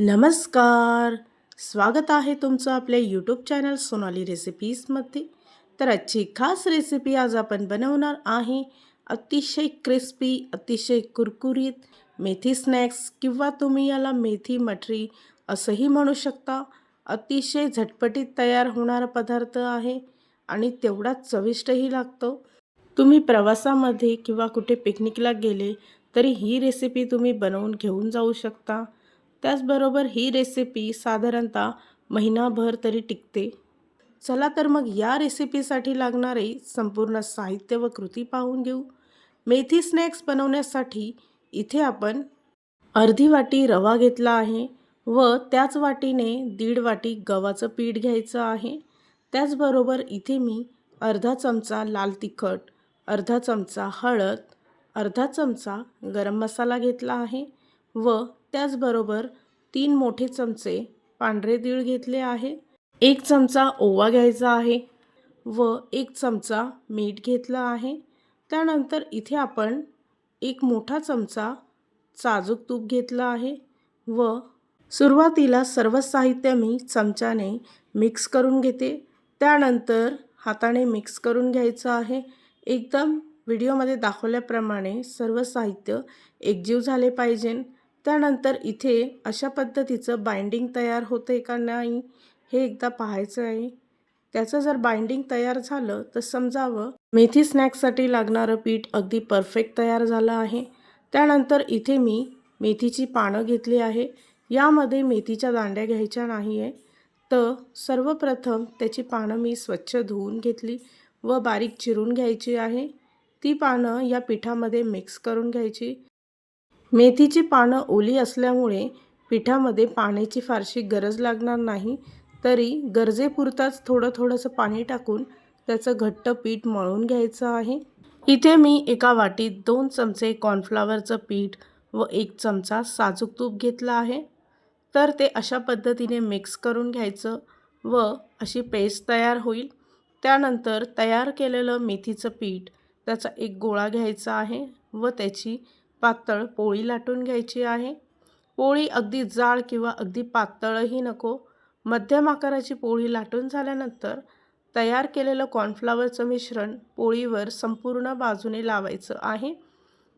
नमस्कार. स्वागत आहे तुमचं आपल्या यूट्यूब चॅनल सोनाली रेसिपीजमध्ये तर आजची खास रेसिपी आज आपण बनवणार आहे. अतिशय क्रिस्पी अतिशय कुरकुरीत मेथी स्नॅक्स किंवा तुम्ही याला मेथी मठरी असंही म्हणू शकता. अतिशय झटपटीत तयार होणारा पदार्थ आहे आणि तेवढाच चविष्टही लागतो. तुम्ही प्रवासामध्ये किंवा कुठे पिकनिकला गेले तरी ही रेसिपी तुम्ही बनवून घेऊन जाऊ शकता. त्याचबरोबर ही रेसिपी साधारणतः महिनाभर तरी टिकते. चला तर मग या रेसिपीसाठी लागणारे संपूर्ण साहित्य व कृती पाहून घेऊ. मेथी स्नॅक्स बनवण्यासाठी इथे आपण अर्धी वाटी रवा घेतला आहे व त्याच वाटीने दीड वाटी गव्हाचं पीठ घ्यायचं आहे. त्याचबरोबर इथे मी अर्धा चमचा लाल तिखट अर्धा चमचा हळद अर्धा चमचा गरम मसाला घेतला आहे व त्याचबरोबर तीन मोठे चमचे पांढरे तीळ घेतले आहे. एक चमचा ओवा घ्यायचा आहे व एक चमचा मीठ घेतलं आहे. त्यानंतर इथे आपण एक मोठा चमचा साजूक तूप घेतलं आहे व सुरुवातीला सर्व साहित्य मी चमच्याने मिक्स करून घेते. त्यानंतर हाताने मिक्स करून घ्यायचं आहे. एकदम व्हिडिओमध्ये दाखवल्याप्रमाणे सर्व साहित्य एकजीव झाले पाहिजे. त्यानंतर इथे अशा पद्धतीचं बाइंडिंग तयार होतं आहे का नाही हे एकदा पाहायचं आहे. त्याचं जर बाइंडिंग तयार झालं तर समजावं. मेथी स्नॅक्ससाठी लागणारं पीठ अगदी परफेक्ट तयार झालं आहे. त्यानंतर इथे मी मेथीची पानं घेतली आहे. यामध्ये मेथीच्या दांड्या घ्यायच्या नाही आहे तर सर्वप्रथम त्याची पानं मी स्वच्छ धुवून घेतली व बारीक चिरून घ्यायची आहे. ती पानं या पिठामध्ये मिक्स करून घ्यायची. मेथीची पानं ओली असल्यामुळे पिठामध्ये पाण्याची फारशी गरज लागणार नाही. तरी गरजेपुरताच थोडं थोडंसं पाणी टाकून त्याचं घट्ट पीठ मळून घ्यायचं आहे. इथे मी एका वाटीत दोन चमचे कॉर्नफ्लावरचं पीठ व एक चमचा साजूक तूप घेतलं आहे. तर ते अशा पद्धतीने मिक्स करून घ्यायचं व अशी पेस्ट तयार होईल. त्यानंतर तयार केलेलं मेथीचं पीठ त्याचा एक गोळा घ्यायचा आहे व त्याची पातळ पोळी लाटून घ्यायची आहे. पोळी अगदी जाड किंवा अगदी पातळही नको. मध्यम आकाराची पोळी लाटून झाल्यानंतर तयार केलेलं कॉर्नफ्लावरचं मिश्रण पोळीवर संपूर्ण बाजूने लावायचं आहे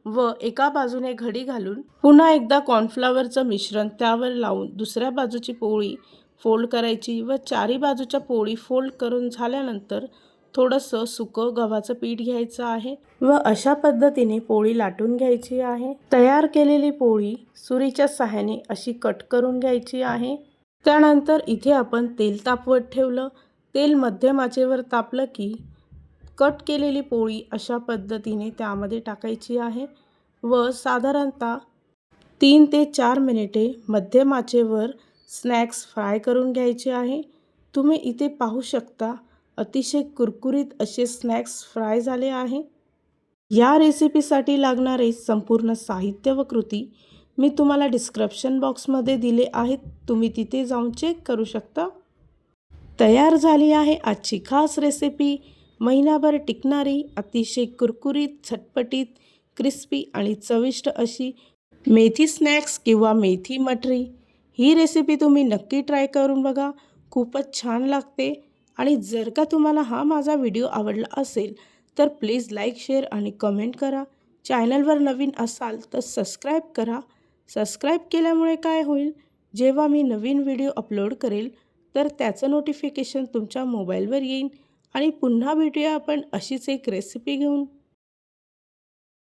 व एका बाजूने घडी घालून पुन्हा एकदा कॉर्नफ्लावरचं मिश्रण त्यावर लावून दुसऱ्या बाजूची पोळी फोल्ड करायची व चारी बाजूच्या पोळी फोल्ड करून झाल्यानंतर थोडंसं सुकं गव्हाचं पीठ घ्यायचं आहे व अशा पद्धतीने पोळी लाटून घ्यायची आहे. तयार केलेली पोळी सुरीच्या सहाय्याने अशी कट करून घ्यायची आहे. त्यानंतर इथे आपण तेल तापवत ठेवलं. तेल मध्यम आचेवर तापलं की कट केलेली पोळी अशा पद्धतीने त्यामध्ये टाकायची आहे व साधारणतः तीन ते चार मिनिटे मध्यम आचेवर स्नॅक्स फ्राय करून घ्यायचे आहे. तुम्ही इथे पाहू शकता अतिशय कुरकुरीत असे स्नॅक्स फ्राय झाले आहे. या रेसिपीसाठी लागणारे संपूर्ण साहित्य व कृती मी तुम्हाला डिस्क्रिप्शन बॉक्समध्ये दिले आहेत. तुम्ही तिथे जाऊन चेक करू शकता. तयार झाली आहे आजची खास रेसिपी. महिनाभर टिकणारी अतिशय कुरकुरीत झटपटीत क्रिस्पी आणि चविष्ट अशी मेथी स्नॅक्स किंवा मेथी मटरी. ही रेसिपी तुम्ही नक्की ट्राय करून बघा. खूपच छान लागते. आणि जर का तुम्हाला हा माझा व्हिडिओ आवडला असेल तर प्लीज लाईक शेअर आणि कमेंट करा. चॅनलवर नवीन असाल तर सबस्क्राईब करा. सबस्क्राईब केल्यामुळे काय होईल? जेव्हा मी नवीन व्हिडिओ अपलोड करेल तर त्याचं नोटिफिकेशन तुमच्या मोबाईलवर येईल आणि पुन्हा भेटूया आपण अशीच एक रेसिपी घेऊन.